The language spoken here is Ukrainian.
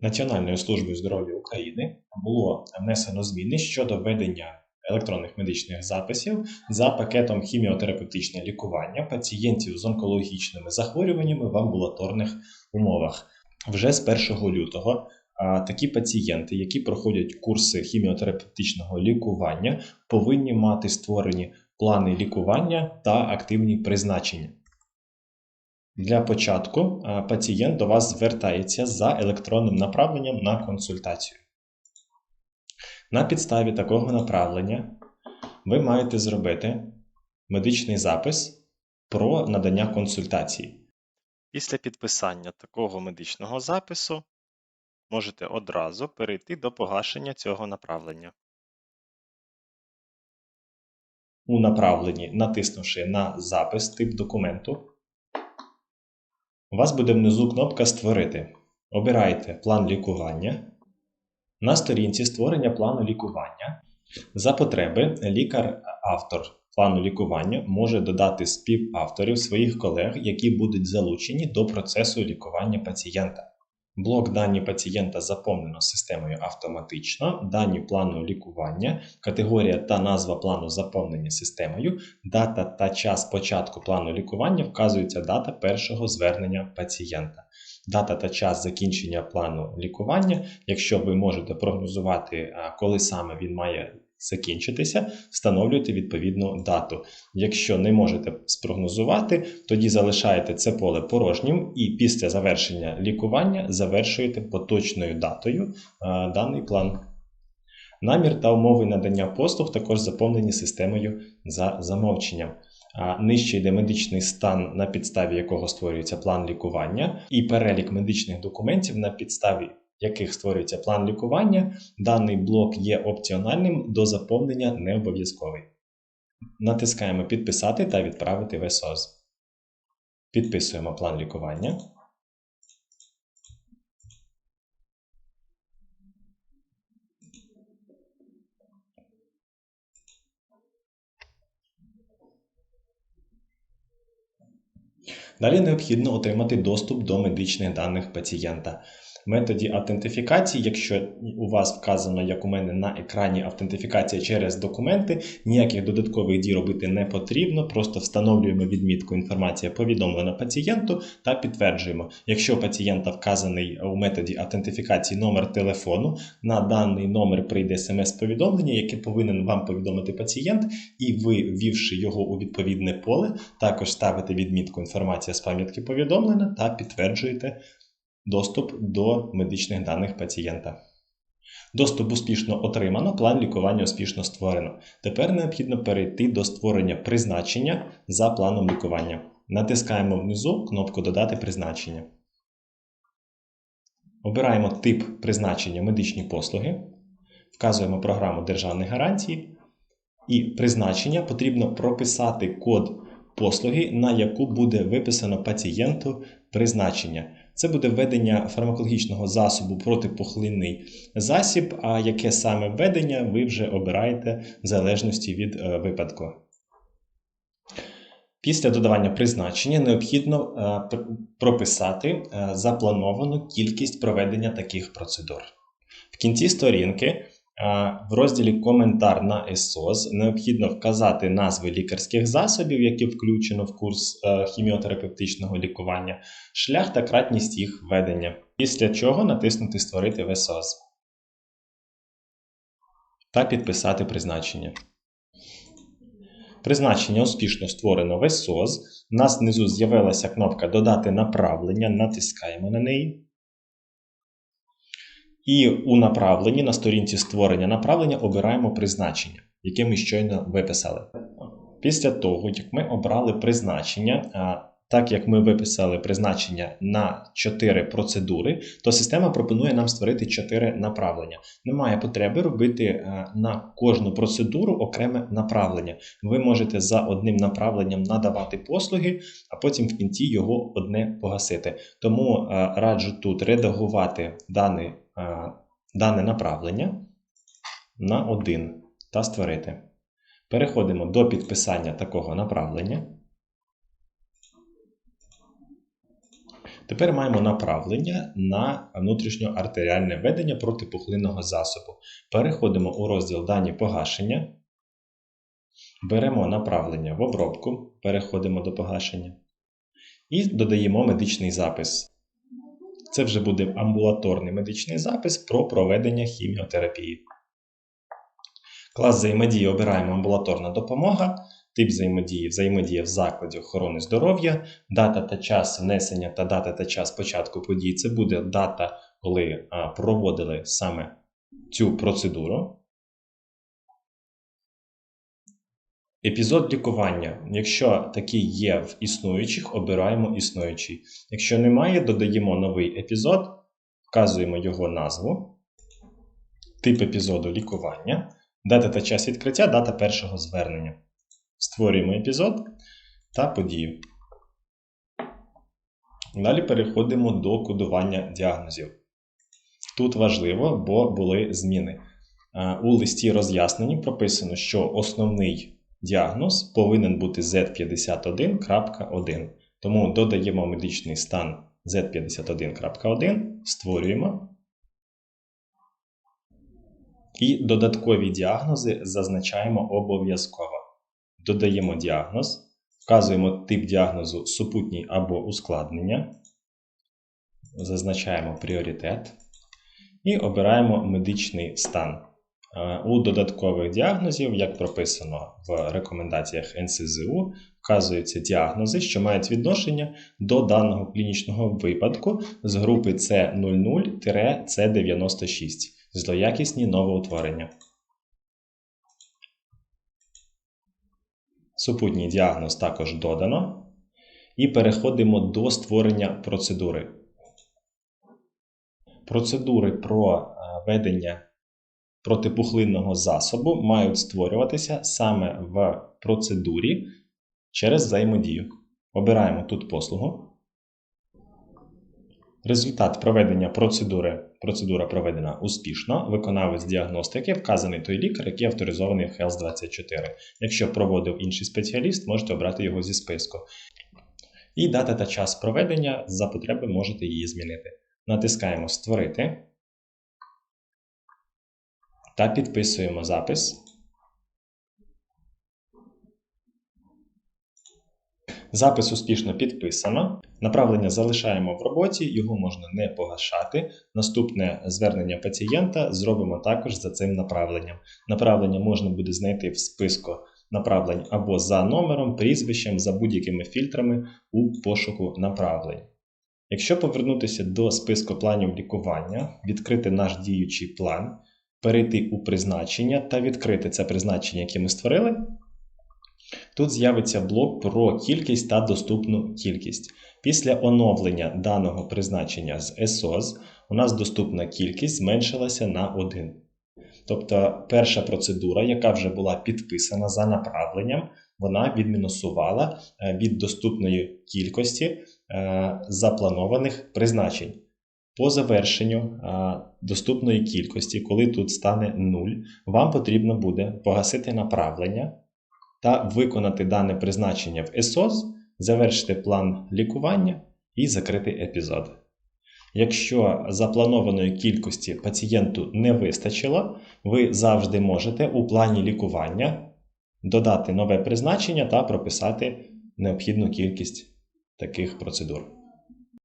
Національною службою здоров'я України було внесено зміни щодо ведення електронних медичних записів за пакетом хіміотерапевтичне лікування пацієнтів з онкологічними захворюваннями в амбулаторних умовах. Вже з 1 лютого такі пацієнти, які проходять курси хіміотерапевтичного лікування, повинні мати створені плани лікування та активні призначення. Для початку пацієнт до вас звертається за електронним направленням на консультацію. На підставі такого направлення ви маєте зробити медичний запис про надання консультації. Після підписання такого медичного запису можете одразу перейти до погашення цього направлення. У направленні, натиснувши на запис тип документу, у вас буде внизу кнопка Створити. Обирайте план лікування. На сторінці створення плану лікування за потреби лікар-автор плану лікування може додати співавторів своїх колег, які будуть залучені до процесу лікування пацієнта. Блок дані пацієнта заповнено системою автоматично, дані плану лікування, категорія та назва плану заповнені системою, дата та час початку плану лікування вказується дата першого звернення пацієнта. Дата та час закінчення плану лікування, якщо ви можете прогнозувати, коли саме він має закінчитися, встановлюєте відповідну дату. Якщо не можете спрогнозувати, тоді залишаєте це поле порожнім і після завершення лікування завершуєте поточною датою а, даний план. Намір та умови надання послуг також заповнені системою за замовченням. Нижче йде медичний стан, на підставі якого створюється план лікування, і перелік медичних документів, на підставі яких створюється план лікування, даний блок є опціональним, до заповнення не обов'язковий. Натискаємо Підписати та відправити в СОЗ. Підписуємо план лікування. Далі необхідно отримати доступ до медичних даних пацієнта методі автентифікації, якщо у вас вказано, як у мене на екрані автентифікація через документи, ніяких додаткових дій робити не потрібно, просто встановлюємо відмітку інформація повідомлена пацієнту та підтверджуємо. Якщо у пацієнта вказаний у методі автентифікації номер телефону, на даний номер прийде смс-повідомлення, яке повинен вам повідомити пацієнт, і ви, ввівши його у відповідне поле, також ставите відмітку інформація з пам'ятки повідомлення та підтверджуєте доступ до медичних даних пацієнта. Доступ успішно отримано, план лікування успішно створено. Тепер необхідно перейти до створення призначення за планом лікування. Натискаємо внизу кнопку Додати призначення. Обираємо тип призначення медичні послуги, вказуємо програму державних гарантій. І призначення потрібно прописати код послуги, на яку буде виписано пацієнту призначення. Це буде введення фармакологічного засобу протипухлинний засіб, а яке саме введення ви вже обираєте в залежності від е, випадку. Після додавання призначення необхідно е, прописати е, заплановану кількість проведення таких процедур. В кінці сторінки в розділі Коментар на ЕСОЗ необхідно вказати назви лікарських засобів, які включено в курс е, хіміотерапевтичного лікування, шлях та кратність їх введення, після чого натиснути Створити в ЕСОЗ та підписати призначення. Призначення успішно створено в ЕСОЗ. У нас внизу з'явилася кнопка Додати направлення, натискаємо на неї. І у направленні на сторінці створення направлення обираємо призначення, яке ми щойно виписали. Після того, як ми обрали призначення, так як ми виписали призначення на 4 процедури, то система пропонує нам створити 4 направлення. Немає потреби робити на кожну процедуру окреме направлення. Ви можете за одним направленням надавати послуги, а потім в кінці його одне погасити. Тому раджу тут редагувати даний дане направлення на один та створити. Переходимо до підписання такого направлення. Тепер маємо направлення на внутрішньоартеріальне ведення протипухлинного засобу. Переходимо у розділ Дані погашення. Беремо направлення в обробку, переходимо до погашення. І додаємо медичний запис. Це вже буде амбулаторний медичний запис про проведення хіміотерапії. Клас взаємодії обираємо амбулаторна допомога, тип взаємодії взаємодія в закладі охорони здоров'я, дата та час внесення та дата та час початку подій. Це буде дата, коли проводили саме цю процедуру. Епізод лікування. Якщо такий є в існуючих, обираємо існуючий. Якщо немає, додаємо новий епізод, вказуємо його назву, тип епізоду лікування, дата та час відкриття, дата першого звернення. Створюємо епізод та подію. Далі переходимо до кодування діагнозів. Тут важливо, бо були зміни. У листі роз'ясненні прописано, що основний діагноз повинен бути Z51.1. Тому додаємо медичний стан Z51.1, створюємо. І додаткові діагнози зазначаємо обов'язково. Додаємо діагноз, вказуємо тип діагнозу супутній або ускладнення, зазначаємо пріоритет і обираємо медичний стан. У додаткових діагнозів, як прописано в рекомендаціях НСЗУ, вказуються діагнози, що мають відношення до даного клінічного випадку з групи С00-С96 злоякісні новоутворення. Супутній діагноз також додано. І переходимо до створення процедури. Процедури про ведення протипухлинного засобу мають створюватися саме в процедурі через взаємодію. Обираємо тут послугу. Результат проведення процедури. Процедура проведена успішно. Виконавець діагностики вказаний той лікар, який авторизований в Health 24. Якщо проводив інший спеціаліст, можете обрати його зі списку. І дата та час проведення за потреби можете її змінити. Натискаємо Створити та підписуємо запис. Запис успішно підписано. Направлення залишаємо в роботі, його можна не погашати. Наступне звернення пацієнта зробимо також за цим направленням. Направлення можна буде знайти в списку направлень або за номером, прізвищем, за будь-якими фільтрами у пошуку направлень. Якщо повернутися до списку планів лікування, відкрити наш діючий план, перейти у призначення та відкрити це призначення, яке ми створили. Тут з'явиться блок про кількість та доступну кількість. Після оновлення даного призначення з ESOS у нас доступна кількість зменшилася на 1. Тобто перша процедура, яка вже була підписана за направленням, вона відмінусувала е, від доступної кількості е, запланованих призначень. По завершенню доступної кількості, коли тут стане 0, вам потрібно буде погасити направлення та виконати дане призначення в ESOS, завершити план лікування і закрити епізод. Якщо запланованої кількості пацієнту не вистачило, ви завжди можете у плані лікування додати нове призначення та прописати необхідну кількість таких процедур.